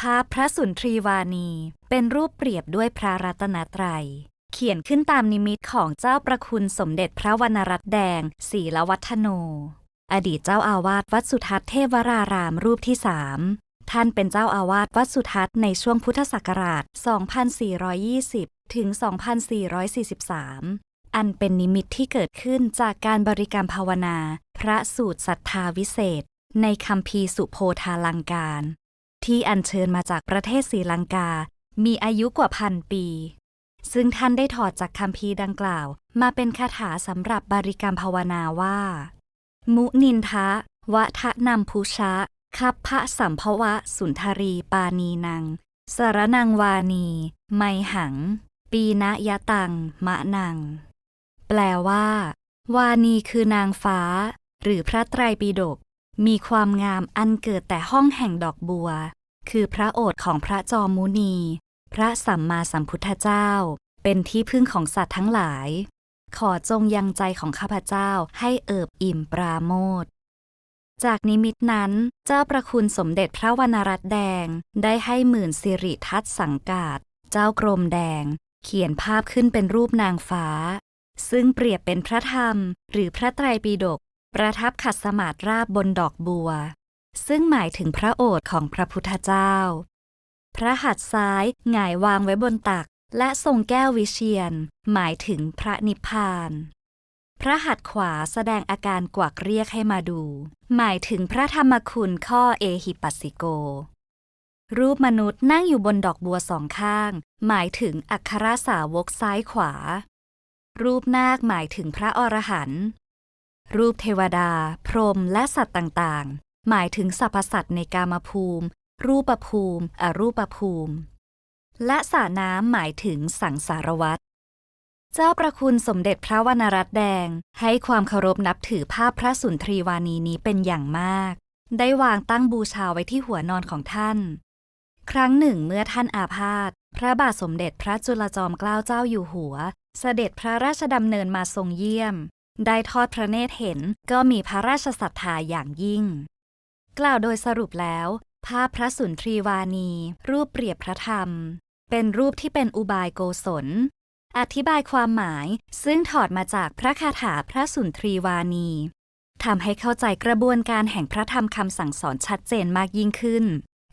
ภาพพระสุนทรีวานี เป็นรูปเปรียบด้วยพระรัตนตรัย เขียนขึ้นตามนิมิตของเจ้าประคุณสมเด็จพระวรรณรัตน์แดงศรีละวัฒโน อดีตเจ้าอาวาสวัดสุทัศน์เทวรารามรูปที่สามท่านเป็นเจ้าอาวาสวัดสุทัศน์ในช่วงพุทธศักราช 2420 ถึง 2443 อันเป็นนิมิตที่เกิดขึ้นจากการบริกรรมภาวนา พระสูตรศรัทธาวิเศษ ในคำพีร์สุโพธาลังการ ที่อัญเชิญมาจากประเทศศรีลังกา มีอายุกว่าพันปี ซึ่งท่านได้ถอดจากคำพีดังกล่าว มาเป็นคาถาสำหรับบริกรรมภาวนาว่า มุนินทะวะทะนัมพุชะคับพพะสัมภวะสุนทรีปานีนังสารนังวานี ไมหัง ปีนะยะตัง มะนัง แปลว่า วานีคือนางฟ้า หรือพระไตรปิฎกมีความงามอันเกิดแต่ห้องแห่งดอกบัว คือพระโอษฐ์ของพระจอมมุนี พระสัมมาสัมพุทธเจ้า เป็นที่พึ่งของสัตว์ทั้งหลาย ขอจงยังใจของข้าพเจ้าให้เอิบอิ่มปราโมทจากนิมิตนั้น เจ้าประคุณสมเด็จพระวรรณรัตน์แดง ได้ให้หมื่นสิริทัศน์สังกาดเจ้ากรมแดง เขียนภาพขึ้นเป็นรูปนางฟ้า ซึ่งเปรียบเป็นพระธรรม หรือพระไตรปิฎกประทับขัดสมาธิราบบนดอกบัว ซึ่งหมายถึงพระโอษฐ์ของพระพุทธเจ้า พระหัตถ์ซ้ายหงายวางไว้บนตัก และทรงแก้ววิเชียน หมายถึงพระนิพพาน พระหัตถ์ขวาแสดงอาการกวักเรียกให้มาดู หมายถึงพระธรรมคุณข้อเอหิปัสสิโก รูปมนุษย์นั่งอยู่บนดอกบัวสองข้าง หมายถึงอัครสาวกซ้ายขวา รูปนาคหมายถึงพระอรหันต์รูปเทวดา พรหมและสัตว์ต่าง หมายถึงสรรพสัตว์ในกามภูมิ รูปภูมิ อรูปภูมิ และสระน้ำหมายถึงสังสารวัตรเจ้าประคุณสมเด็จพระวรรณรัตน์แดง ให้ความเคารพนับถือภาพพระสุนทรีวานีนี้เป็นอย่างมาก ได้วางตั้งบูชาไว้ที่หัวนอนของท่าน ครั้งหนึ่งเมื่อท่านอาพาธพระบาทสมเด็จพระจุลจอมเกล้าเจ้าอยู่หัว เสด็จพระราชดำเนินมาทรงเยี่ยม ได้ทอดพระเนตรเห็นก็มีพระราชศรัทธาอย่างยิ่ง กล่าวโดยสรุปแล้ว ภาพพระสุนทรีวานี รูปเปรียบพระธรรม เป็นรูปที่เป็นอุบายโกศล อธิบายความหมายซึ่งถอดมาจากพระคาถาพระสุนทรีวานีทำให้เข้าใจกระบวนการแห่งพระธรรมคำสั่งสอนชัดเจนมากยิ่งขึ้น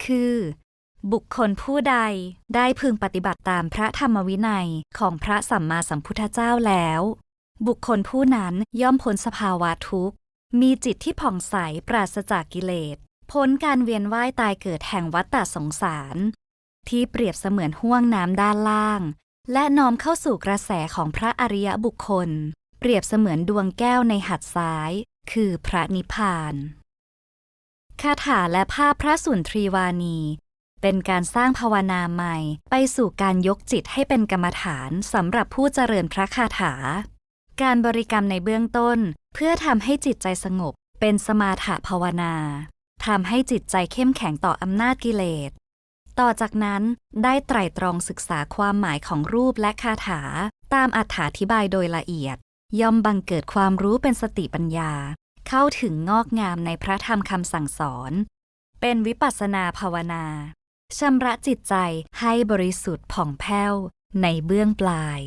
คือ บุคคลผู้ใดได้พึงปฏิบัติตามพระธรรมวินัยของพระสัมมาสัมพุทธเจ้าแล้ว บุคคลผู้นั้นย่อมพ้นสภาวะทุกข์ มีจิตที่ผ่องใสปราศจากกิเลส พ้นการเวียนว่ายตายเกิดแห่งวัฏฏะสงสาร ที่เปรียบเสมือนห้วงน้ำด้านล่าง และน้อมเข้าสู่กระแสของพระอริยบุคคล เปรียบเสมือนดวงแก้วในหัตถ์ซ้าย คือพระนิพพานคาถาและภาพพระสุนทรีวานี เป็นการสร้างภาวนาใหม่ไปสู่การยกจิตให้เป็นกรรมฐานสำหรับผู้เจริญพระคาถา การบริกรรมในเบื้องต้น เพื่อทำให้จิตใจสงบเป็นสมาถภาวนาทำให้จิตใจเข้มแข็งต่ออำนาจกิเลส ต่อจากนั้นได้ไตร่ตรองศึกษาความหมายของรูปและคาถา ตามอธิบายโดยละเอียด ย่อมบังเกิดความรู้เป็นสติปัญญา เข้าถึงงอกงามในพระธรรมคำสั่งสอน เป็นวิปัสสนาภาวนาชำระจิตใจให้บริสุทธิ์ผ่องแผ้วในเบื้องปลาย